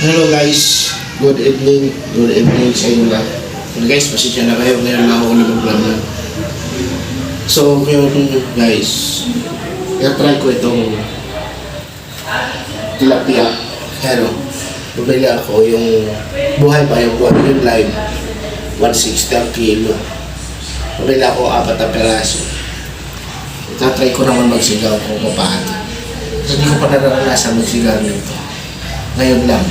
Hello guys, good evening, good evening sa inyo lahat. And guys, pasensya na kayo, ngayon lang ako lumag-vlog na. So, ngayon guys, i-try ko itong tilapia. Pero, bumili ako yung buhay pa yung buhay yung live, 160 ang kilo. Bumili ako apat na peraso. Itatry ko naman magsigaw kung paano. Kasi hindi ko pa naranasan magsigaw nito. Ngayon lang.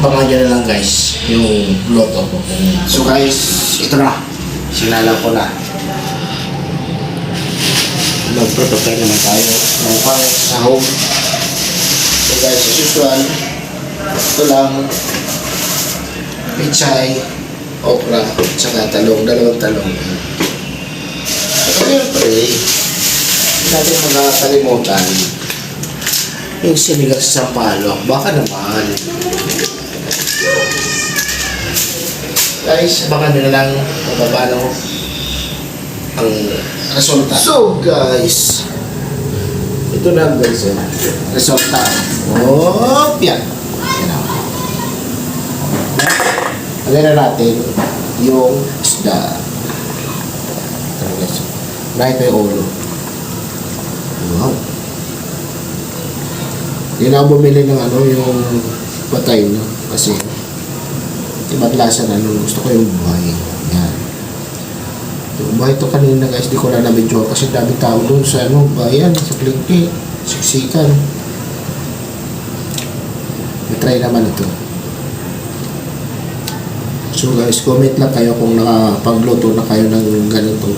Nyo na lang guys, yung loto ko. So guys, ito na. Sinala ko na. Mag-prepare naman tayo ng pang sahog. So guys, as usual, ito lang. Pichay, okra, tsaka talong, dalawang talong. At siyempre, hindi natin magkakalimutan yung sinigang sa sampalok. Baka naman. Guys, baka nyo na lang kung paano ang resulta. So guys, ito na guys eh. Resulta. Oh, yan. Yan o. Lagyan na natin yung isda. Ito na guys. Yung ulo. Wow. Na ako bumili ng ano, yung patay no? Kasi, iba't lasa na ano, gusto ko yung buhay. Yan. Yung buhay to kanina guys, di ko na na-video kasi dami tao doon sa ano, bayan, sa Klinki, siksikan. I-try naman ito. So guys, comment lang kayo kung nakapagluto na kayo ng ganito.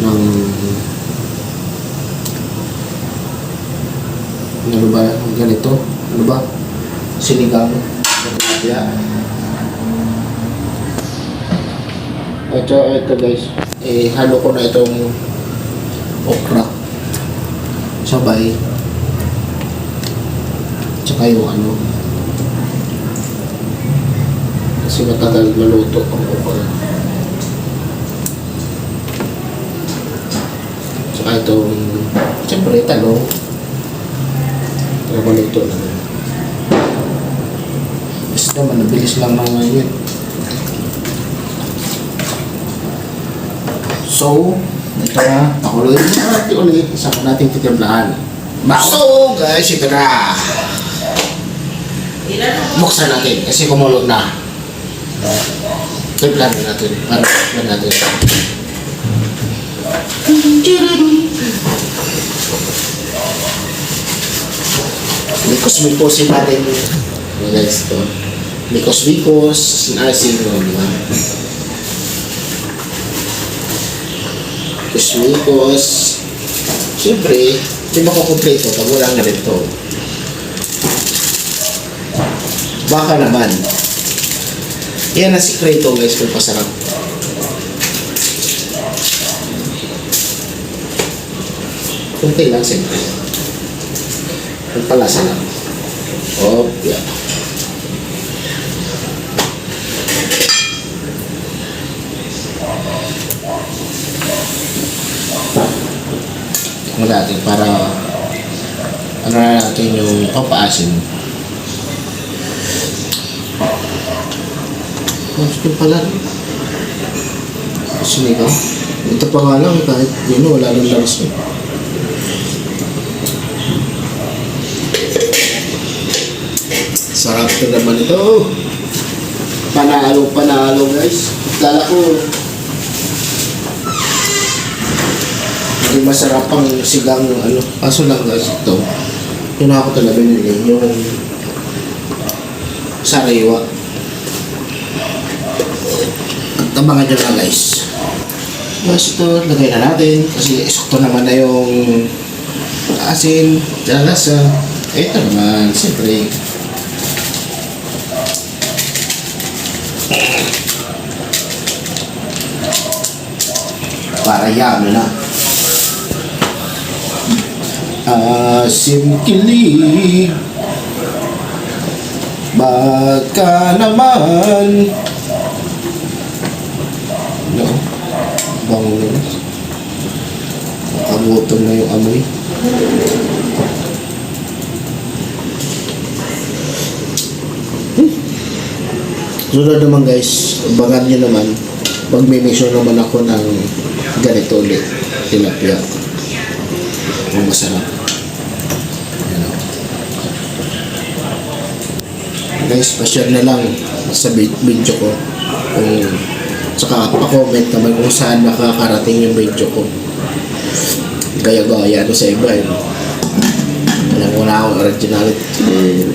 Ng ano ba, ganito, ano ba, sinigang, tilapia. Ito, ito guys, eh, halo ko na itong okra. Sabay. Tsaka yung ano, kasi matagal maluto ang okra. Tsaka itong, siyempre, talong. Kaya maluto na rin. Basta naman, nabilis lang naman yun. So, ito na. Pakuloy na natin ulit. Saka natin titimplahan. So, guys, ito na. Buksan natin kasi kumulog na. Timplahan na natin. Para timplahan natin. Mikos-mikosin natin yung guys to. Mikos-mikos, sinasin mo, di ba? Mikos-mikos. Siyempre, di ba kukumpleto pag wala nga rin? Baka naman. Yan ang sikreto guys kung pasarap. Kunti lang siyempre. Pagpalasa lang. Oh, yeah. Ano natin para ano na natin yung papaasin. Gusto pala. Sinigaw. Ito pa nga lang kahit yun wala nang laras eh. Sarap to naman ito. Panalo, panalo guys. Lala ko. Hindi masarap ang sigang ano. Kaso lang guys ito. Yun ako talaga nila. Yung sariwa. At abangan nyo na guys. Guys, ito, lagay na natin. Kasi isokto naman na yung asin, lalasa. Ito naman, siyempre, para yano na asim kilig. Ba't ka naman? No? Bango ano? na yun Nakagutom na yung amoy. Sunod naman guys, abangan nyo naman. Magme-measure naman ako ng ganito ulit. Tilapia. Kung masarap. Yan o. Guys, pa-share na lang sa vi- video ko. Kung saka pa-comment naman kung saan nakakarating yung video ko. Gaya-gaya ano sa iba eh. Alam na akong originality.